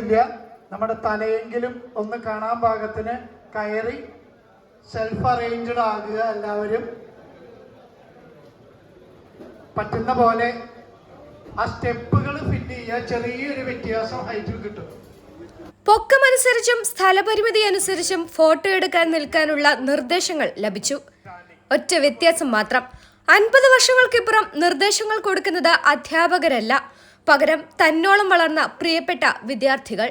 ഇല്ല. നമ്മുടെ തലയെങ്കിലും ഒന്ന് കാണാൻ പാകത്തിന് കയറി സെൽഫ് അറേഞ്ച്ഡ് ആകുക എല്ലാവരും. പറ്റുന്ന പോലെ ആ സ്റ്റെപ്പുകൾ ഫിറ്റ് ചെയ്യുക. ചെറിയൊരു വ്യത്യാസം ഹൈറ്റിൽ കിട്ടും. പൊക്കമനുസരിച്ചും സ്ഥലപരിമിതി അനുസരിച്ചും ഫോട്ടോ എടുക്കാൻ നിൽക്കാനുള്ള നിർദ്ദേശങ്ങൾ ലഭിച്ചു. ഒറ്റ വ്യത്യാസം മാത്രം. അൻപത് വർഷങ്ങൾക്കിപ്പുറം നിർദ്ദേശങ്ങൾ കൊടുക്കുന്നത് അധ്യാപകരല്ല. പകരം തന്നോളം വളർന്ന പ്രിയപ്പെട്ട വിദ്യാർത്ഥികൾ.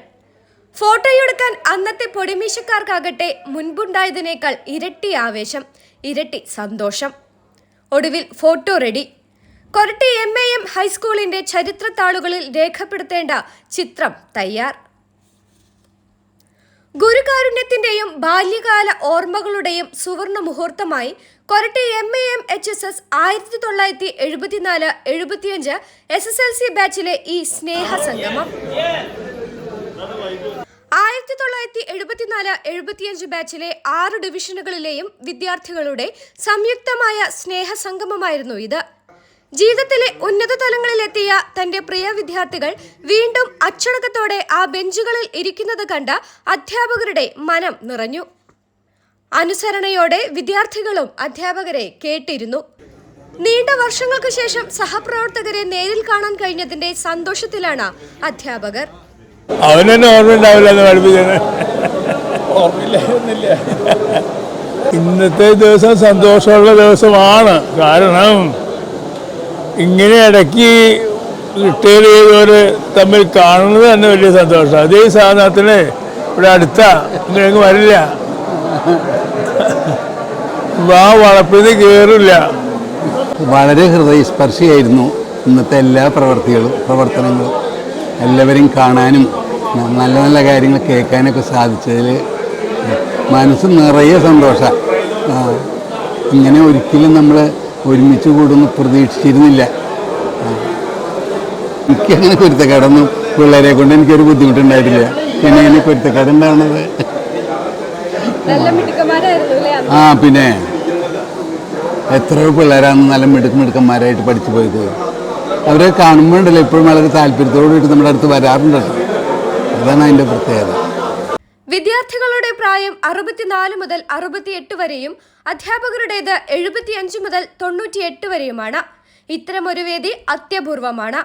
ഫോട്ടോയെടുക്കാൻ അന്നത്തെ പൊടിമീശക്കാർക്കാകട്ടെ മുൻപുണ്ടായതിനേക്കാൾ ഇരട്ടി ആവേശം ഇരട്ടി സന്തോഷം. ഒടുവിൽ photo ready. Koratty M A M ഹൈസ്കൂളിന്റെ ചരിത്രത്താളുകളിൽ രേഖപ്പെടുത്തേണ്ട ചിത്രം തയ്യാർ. ഗുരുകാരുണ്യത്തിന്റെയും ബാല്യകാല ഓർമ്മകളുടെയും സുവർണ മുഹൂർത്തമായി Koratty M A M H S S ആയിരത്തി തൊള്ളായിരത്തി എഴുപത്തിനാല് എഴുപത്തിയഞ്ച് എസ് എസ് എൽ സി ബാച്ചിലെ ഈ സ്നേഹ സംഗമം ആയിരത്തി തൊള്ളായിരത്തി എഴുപത്തിനാല് എഴുപത്തിയഞ്ച് ബാച്ചിലെ ആറ് ഡിവിഷനുകളിലെയും വിദ്യാർത്ഥികളുടെ സംയുക്തമായ സ്നേഹ സംഗമമായിരുന്നു ഇത്. ജീവിതത്തിലെ ഉന്നത തലങ്ങളിലെത്തിയ തന്റെ പ്രിയ വിദ്യാർത്ഥികൾ വീണ്ടും അച്ചടക്കത്തോടെ ആ ബെഞ്ചുകളിൽ ഇരിക്കുന്നത് കണ്ട അധ്യാപകരുടെ മനം നിറഞ്ഞു. അനുസരണയോടെ വിദ്യാർത്ഥികളും അധ്യാപകരെ കേട്ടിരുന്നു. നീണ്ട വർഷങ്ങൾക്ക് ശേഷം സഹപ്രവർത്തകരെ നേരിൽ കാണാൻ കഴിഞ്ഞതിന്റെ സന്തോഷത്തിലാണ് അധ്യാപകർ. അവനെന്നെ ഇന്നത്തെ ദിവസം സന്തോഷമുള്ള ദിവസമാണ്. കാരണം ഇങ്ങനെ ഇടയ്ക്ക് റിട്ടയർ ചെയ്തവർ തമ്മിൽ കാണുന്നത് തന്നെ വലിയ സന്തോഷം അതേ സാധനത്തിന് ഇവിടെ അടുത്ത ഇങ്ങനെ വരില്ല. വാ വളപ്പിന് കയറില്ല വളരെ ഹൃദയസ്പർശിയായിരുന്നു ഇന്നത്തെ എല്ലാ പ്രവർത്തികളും പ്രവർത്തനങ്ങളും. എല്ലാവരെയും കാണാനും നല്ല നല്ല കാര്യങ്ങൾ കേൾക്കാനൊക്കെ സാധിച്ചതിൽ മനസ്സ് നിറയെ സന്തോഷം. ഇങ്ങനെ ഒരിക്കലും നമ്മൾ ഒരുമിച്ച് കൂടുമെന്ന് പ്രതീക്ഷിച്ചിരുന്നില്ല. എനിക്ക് അങ്ങനെ കുരുത്തക്കേടൊന്നും പിള്ളേരെ കൊണ്ട് എനിക്കൊരു ബുദ്ധിമുട്ടുണ്ടായിട്ടില്ല. പിന്നെ ഇങ്ങനെ കുരുത്തക്കേട് ഉണ്ടാവുന്നത് ആ പിന്നെ എത്രയോ പിള്ളേരാണ് നല്ല മിടുക്ക് മിടുക്കന്മാരായിട്ട് പഠിച്ചു പോയത്. അവരെ കാണുമ്പോണ്ടല്ലോ എപ്പോഴും വളരെ താല്പര്യത്തോടുകൂടി നമ്മുടെ അടുത്ത് വരാറുണ്ടല്ലോ അതാണ് അതിന്റെ പ്രത്യേകത. വിദ്യാർത്ഥികളുടെ പ്രായം അറുപത്തിനാല് മുതൽ അറുപത്തിയെട്ട് വരെയും അധ്യാപകരുടേത് എഴുപത്തിയഞ്ച് മുതൽ തൊണ്ണൂറ്റിയെട്ട് വരെയുമാണ്. ഇത്തരമൊരു വേദി അത്യപൂർവമാണ്.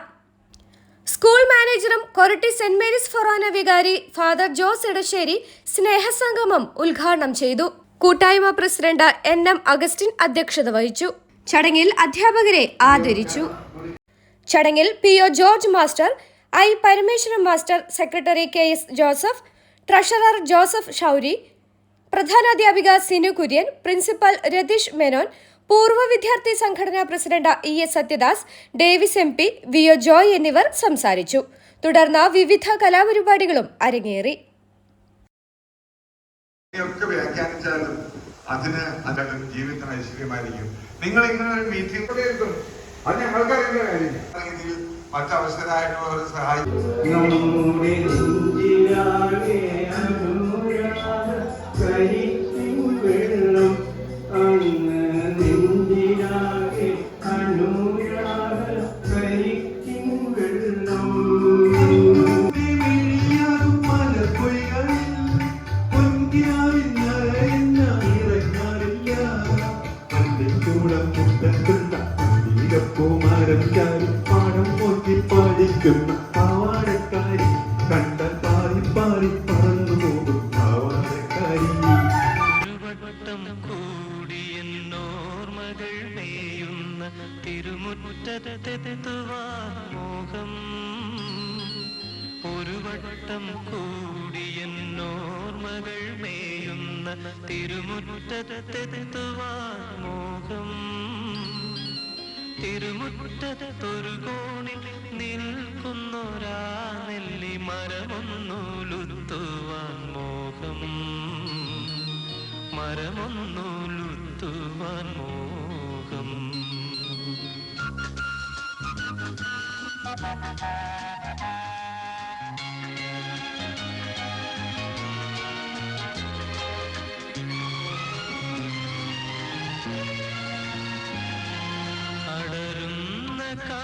സ്കൂൾ മാനേജറും കൊരട്ടി സെന്റ് മേരീസ് ഫൊറോന വികാരി ഫാദർ ജോസ് ഇടശ്ശേരി സ്നേഹസംഗമം ഉദ്ഘാടനം ചെയ്തു. കൂട്ടായ്മ പ്രസിഡന്റ് എൻ എം അഗസ്റ്റിൻ അധ്യക്ഷത വഹിച്ചു. ചടങ്ങിൽ അധ്യാപകരെ ആദരിച്ചു. ചടങ്ങിൽ P O George master I Parameswaran master secretary K S Joseph treasurer Joseph Shouri പ്രധാനാധ്യാപിക Sinu Kurian principal Ratheesh Menon പൂർവ വിദ്യാർത്ഥി സംഘടനാ president E S Sathyadas Davis M P V O Joy എന്നിവർ സംസാരിച്ചു. തുടർന്ന് വിവിധ കലാപരിപാടികളും അരങ്ങേറി. ഒക്കെ വ്യാഖ്യാനിച്ചാലും അതിന് അതിന്റെ ജീവിതത്തിന് ഐശ്വര്യമായിരിക്കും. നിങ്ങൾ ഇങ്ങനെ ഒരു മീറ്റിംഗ് കൂടെ എടുക്കും. അത് ഞങ്ങൾക്ക് അറിയുന്ന കാര്യമില്ല അല്ലെങ്കിൽ മറ്റവസരമായിട്ടുള്ളവരെ സഹായിക്കും. മേയുന്ന തിരുമുറ്റത്തെത്തുവാൻ മോഹം. ഒരു വട്ടം കൂടിയെന്നോർമകൾ മേയുന്ന തിരുമുറ്റത്തെത്തുവാൻ മോഹം. തിരുമുറ്റത്തൊരു കോണിൽ നിൽക്കുന്നൊരാ നെല്ലി മരമൊന്നുലുത്തുവാൻ മോഹം. മരമൊന്നുലുത്തുവാൻ മോഹം.